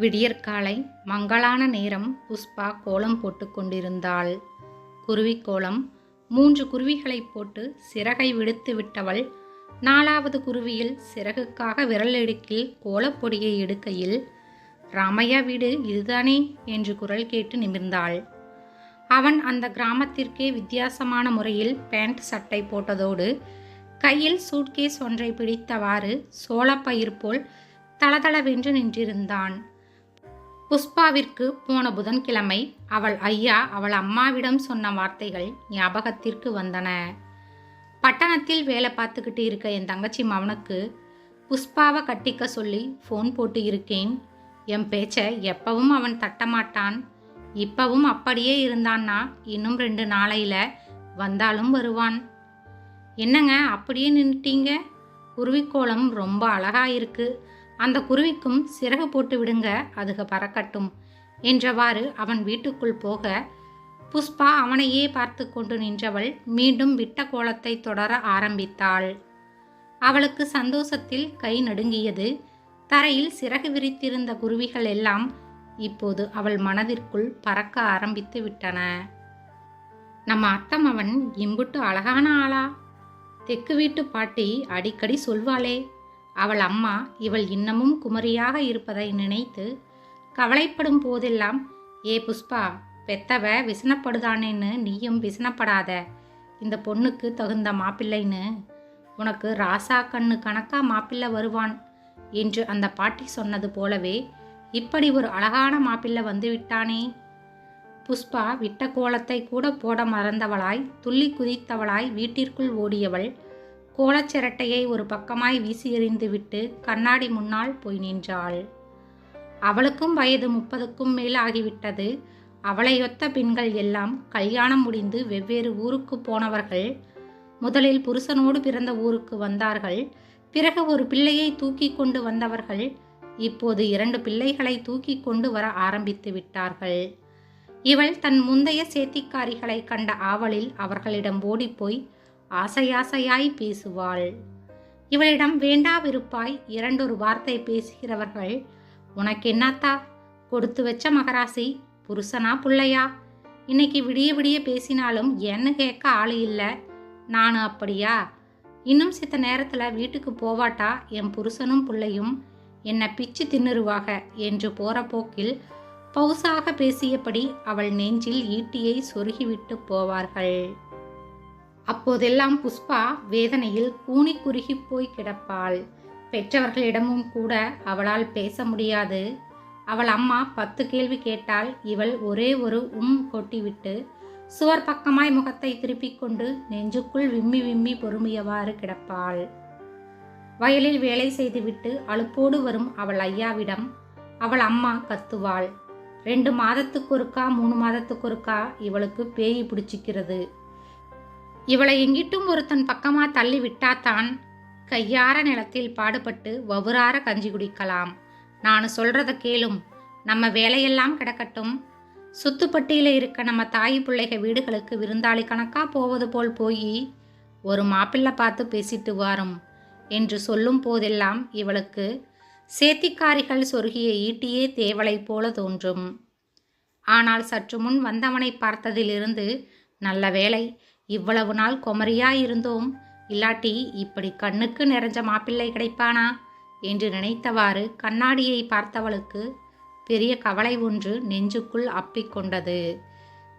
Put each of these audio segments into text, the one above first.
விடியற்காலை மங்களான நேரம் புஷ்பா கோலம் போட்டு கொண்டிருந்தாள். குருவிக்கோலம் மூன்று குருவிகளை போட்டு சிறகை விடுத்து விட்டவள் நாலாவது குருவியில் சிறகுக்காக விரலெடுக்கில் கோலப்பொடியை எடுக்கையில் ராமையா வீடு இதுதானே என்று குரல் கேட்டு நிமிர்ந்தாள். அவன் அந்த கிராமத்திற்கே வித்தியாசமான முறையில் பேண்ட் சட்டை போட்டதோடு கையில் சூட்கேஸ் ஒன்றை பிடித்தவாறு சோளப்பயிர் போல் தளதளவென்று நின்றிருந்தான். புஷ்பாவிற்கு போன புதன்கிழமை அவள் ஐயா அவள் அம்மாவிடம் சொன்ன வார்த்தைகள் ஞாபகத்திற்கு வந்தன. பட்டணத்தில் வேலை பார்த்துக்கிட்டு இருக்க என் தங்கச்சி மவனுக்கு புஷ்பாவை கட்டிக்க சொல்லி ஃபோன் போட்டு இருக்கேன். என் பேச்சை எப்பவும் அவன் தட்டமாட்டான். இப்பவும் அப்படியே இருந்தான்னா இன்னும் ரெண்டு நாளையில் வந்தாலும் வருவான். என்னங்க அப்படியே நின்றுட்டீங்க குருவிக்கோளம் ரொம்ப அழகா இருக்கு. அந்த குருவிக்கும் சிறகு போட்டு விடுங்க அதுக பறக்கட்டும் என்றவாறு அவன் வீட்டுக்குள் போக புஷ்பா அவனையே பார்த்து கொண்டு நின்றவள் மீண்டும் விட்ட கோலத்தை தொடர ஆரம்பித்தாள். அவளுக்கு சந்தோஷத்தில் கை நடுங்கியது. தரையில் சிறகு விரித்திருந்த குருவிகள் எல்லாம் இப்போது அவள் மனதிற்குள் பறக்க ஆரம்பித்து விட்டன. நம்ம அத்தம் அவன் இம்புட்டு அழகான ஆளா? தெக்கு வீட்டு பாட்டி அடிக்கடி சொல்வாளே அவள் அம்மா இவள் இன்னமும் குமரியாக இருப்பதை நினைத்து கவலைப்படும் போதெல்லாம் ஏ புஷ்பா பெத்தவ விசனப்படுதானேன்னு நீயும் விசனப்படாத. இந்த பொண்ணுக்கு தகுந்த மாப்பிள்ளைன்னு. உனக்கு ராசா கண்ணு கணக்கா மாப்பிள்ளை வருவான் என்று அந்த பாட்டி சொன்னது போலவே இப்படி ஒரு அழகான மாப்பிள்ளை வந்து விட்டானே. புஷ்பா விட்ட கோலத்தை கூட போட மறந்தவளாய் துள்ளி குதித்தவளாய் வீட்டிற்குள் ஓடியவள் கோலச்சிரட்டையை ஒரு பக்கமாய் வீசி எறிந்துவிட்டு கண்ணாடி முன்னால் போய் நின்றாள். அவளுக்கும் வயது முப்பதுக்கும் மேல் ஆகிவிட்டது. அவளையொத்த பெண்கள் எல்லாம் கல்யாணம் முடிந்து வெவ்வேறு ஊருக்கு போனவர்கள் முதலில் புருஷனோடு பிறந்த ஊருக்கு வந்தார்கள். பிறகு ஒரு பிள்ளையை தூக்கி கொண்டு வந்தவர்கள் இப்போது இரண்டு பிள்ளைகளை தூக்கி கொண்டு வர ஆரம்பித்து விட்டார்கள். இவள் தன் முந்தைய சேத்திக்காரிகளை கண்ட ஆவலில் அவர்களிடம் ஓடிப்போய் ஆசையாசையாய் பேசுவாள். இவளிடம் வேண்டா விருப்பாய் இரண்டொரு வார்த்தை பேசுகிறவர்கள் உனக்கு என்னத்தா கொடுத்து வச்ச மகராசி புருஷனா புள்ளையா? இன்னைக்கு விடிய விடிய பேசினாலும் என்ன கேட்க ஆள் இல்லை. நான் அப்படியா? இன்னும் சித்த நேரத்தில் வீட்டுக்கு போவாட்டா? என் புருஷனும் புள்ளையும் என்னை பிச்சு தின்னுருவாக? என்று போற போக்கில் பவுசாக பேசியபடி அவள் நெஞ்சில் ஈட்டியை சொருகிவிட்டு போவார்கள். அப்போதெல்லாம் புஷ்பா வேதனையில் கூனி குறுகி போய் கிடப்பாள். பெற்றவர்களிடமும் கூட அவளால் பேச முடியாது. அவள் அம்மா பத்து கேள்வி கேட்டால் இவள் ஒரே ஒரு உம் கொட்டிவிட்டு சுவர் பக்கமாய் முகத்தை திருப்பிக் கொண்டு நெஞ்சுக்குள் விம்மி விம்மி பொறுமையவாறு கிடப்பாள். வயலில் வேலை செய்துவிட்டு அலுப்போடு வரும் அவள் ஐயாவிடம் அவள் அம்மா கத்துவாள். ரெண்டு மாதத்துக்கு ஒருக்கா மூணு மாதத்துக்கு ஒருக்கா இவளுக்கு பேய் பிடிச்சிக்கிறது. இவளை எங்கிட்டும் ஒருத்தன் பக்கமா தள்ளி விட்டாத்தான் கையார நிலத்தில் பாடுபட்டு வவுறார கஞ்சி குடிக்கலாம். நான் சொல்றத கேளும். நம்ம வேலையெல்லாம் கிடக்கட்டும். சுத்துப்பட்டியில் இருக்க நம்ம தாய் பிள்ளைக வீடுகளுக்கு விருந்தாளி கணக்கா போவது போல் போய் ஒரு மாப்பிள்ளை பார்த்து பேசிட்டு வாரும் என்று சொல்லும் போதெல்லாம் இவளுக்கு சேத்திக்காரிகள் சொருகிய ஈட்டியே தேவலை போல தோன்றும். ஆனால் சற்று முன் வந்தவனை பார்த்ததிலிருந்து நல்ல வேலை இவ்வளவு நாள் குமரியா இருந்தோம். இல்லாட்டி இப்படி கண்ணுக்கு நிறைஞ்ச மாப்பிள்ளை கிடைப்பானா? என்று நினைத்தவாறு கண்ணாடியை பார்த்தவளுக்கு பெரிய கவலை ஒன்று நெஞ்சுக்குள் அப்பிக்கொண்டது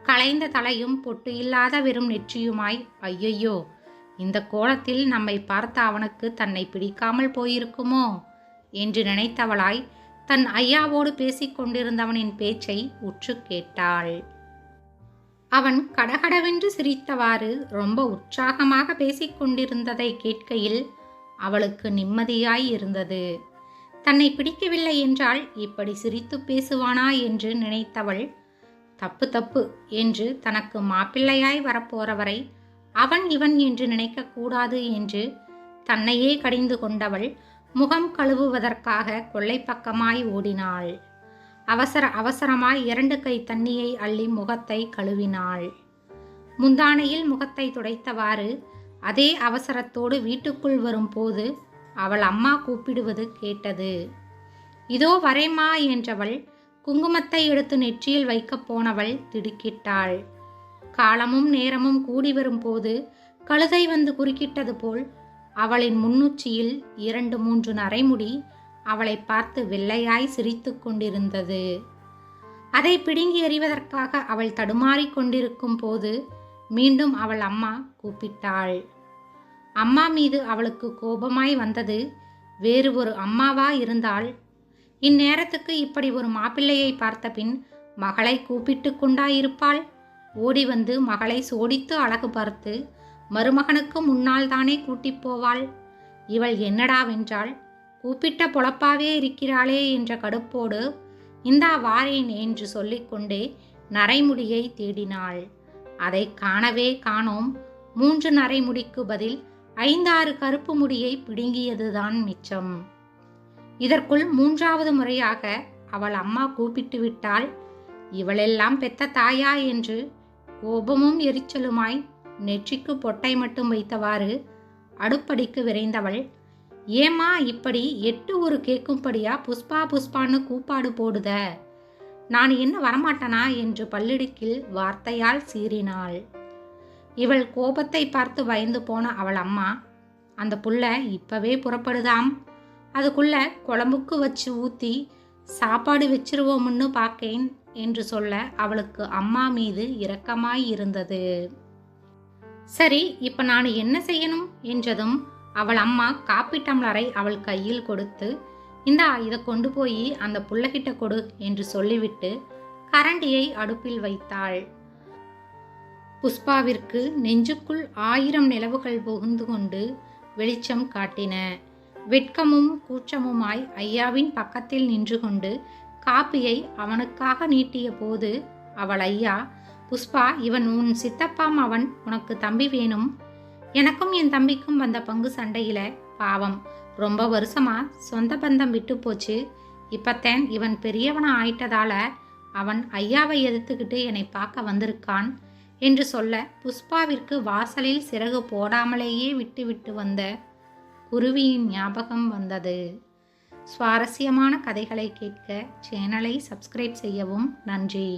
களைந்த தலையும் பொட்டு இல்லாத வெறும் நெற்றியுமாய் ஐயையோ இந்த கோலத்தில் நம்மை பார்த்த அவனுக்கு தன்னை பிடிக்காமல் போயிருக்குமோ? என்று நினைத்தவளாய் தன் ஐயாவோடு பேசிக் கொண்டிருந்தவனின் பேச்சை உற்று கேட்டாள். அவன் கடகடவென்று சிரித்தவாறு ரொம்ப உற்சாகமாக பேசிக்கொண்டிருந்ததை கேட்கையில் அவளுக்கு நிம்மதியாய் இருந்தது. தன்னை பிடிக்கவில்லை என்றால் இப்படி சிரித்து பேசுவானா? என்று நினைத்தவள் தப்பு தப்பு என்று தனக்கு மாப்பிள்ளையாய் வரப்போறவரை அவன் இவன் என்று நினைக்கக்கூடாது என்று தன்னையே கடிந்து கொண்டவள் முகம் கழுவுவதற்காக கொள்ளைப்பக்கமாய் பக்கமாய் ஓடினாள். அவசர அவசரமாய் இரண்டு கை தண்ணியை அள்ளி முகத்தை கழுவினாள். முந்தானையில் முகத்தை துடைத்தவாறு அதே அவசரத்தோடு வீட்டுக்குள் வரும்போது அவள் அம்மா கூப்பிடுவது கேட்டது. இதோ வரேம்மா என்றவள் குங்குமத்தை எடுத்து நெற்றியில் வைக்கப் போனவள் திடுக்கிட்டாள். காலமும் நேரமும் கூடி வரும்போது கழுதை வந்து குறுக்கிட்டது போல் அவளின் முன்னுச்சியில் இரண்டு மூன்று நரைமுடி அவளை பார்த்து வெள்ளையாய் சிரித்து கொண்டிருந்தது. அதை பிடுங்கி எறிவதற்காக அவள் தடுமாறிக் கொண்டிருக்கும் போது மீண்டும் அவள் அம்மா கூப்பிட்டாள். அம்மா மீது அவளுக்கு கோபமாய் வந்தது வேறு ஒரு அம்மாவா இருந்தால்? இந்நேரத்துக்கு இப்படி ஒரு மாப்பிள்ளையை பார்த்த பின் மகளை கூப்பிட்டு கொண்டாயிருப்பாள்? ஓடி வந்து மகளை சோடித்து அழகு பார்த்து மருமகனுக்கு முன்னால் தானே கூட்டிப் போவாள்? இவள் என்னடாவென்றாள் கூப்பிட்ட பொழப்பாவே இருக்கிறாளே என்ற கடுப்போடு இந்தா வாரேன் என்று சொல்லிக்கொண்டே நரைமுடியை தேடினாள். அதை காணவே காணோம். மூன்று நரைமுடிக்கு பதில் ஐந்தாறு கருப்பு முடியை பிடுங்கியதுதான் மிச்சம். இதற்குள் மூன்றாவது முறையாக அவள் அம்மா கூப்பிட்டு விட்டாள். இவளெல்லாம் பெத்த தாயா என்று கோபமும் எரிச்சலுமாய் நெற்றிக்கு பொட்டை மட்டும் வைத்தவாறு அடுப்படிக்கு விரைந்தவள் ஏம்மா இப்படி எட்டு ஒரு கேட்கும்படியா புஷ்பா புஷ்பான்னு கூப்பாடு போடுத? நான் என்ன வரமாட்டனா? என்று பல்லிடுக்கில் வார்த்தையால் சீறினாள். இவள் கோபத்தை பார்த்து பயந்து போன அவள் அம்மா அந்த புள்ள இப்பவே புறப்படுதாம்? அதுக்குள்ள குழம்புக்கு வச்சு ஊற்றி சாப்பாடு வச்சிருவோம்னு பார்க்கேன் என்று சொல்ல அவளுக்கு அம்மா மீது இரக்கமாய் இருந்தது. சரி இப்போ நான் என்ன செய்யணும்? என்றதும் அவள் அம்மா காப்பி டம்ளரை அவள் கையில் கொடுத்து இந்தா இதை கொண்டு போய் அந்த புள்ளகிட்ட கொடு என்று சொல்லிவிட்டு கரண்டியை அடுப்பில் வைத்தாள். புஷ்பாவிற்கு நெஞ்சுக்குள் ஆயிரம் நிலவுகள் புகுந்து கொண்டு வெளிச்சம் காட்டின. வெட்கமும் கூச்சமுமாய் ஐயாவின் பக்கத்தில் நின்று கொண்டு காப்பியை அவனுக்காக நீட்டிய போது அவள் ஐயா புஷ்பா இவன் உன் சித்தப்பாம் அவன் உனக்கு தம்பி வேணும். எனக்கும் என் தம்பிக்கும் வந்த பங்கு சண்டையில் பாவம். ரொம்ப வருஷமாக சொந்த பந்தம் விட்டு போச்சு. இப்பத்தேன் இவன் பெரியவனா ஆயிட்டதால அவன் ஐயாவை எதிர்த்துக்கிட்டு என்னை பார்க்க வந்திருக்கான் என்று சொல்ல புஷ்பாவிற்கு வாசலில் சிறகு போடாமலேயே விட்டுவிட்டு வந்த குருவியின் ஞாபகம் வந்தது. சுவாரஸ்யமான கதைகளை கேட்க சேனலை சப்ஸ்கிரைப் செய்யவும் நன்றி.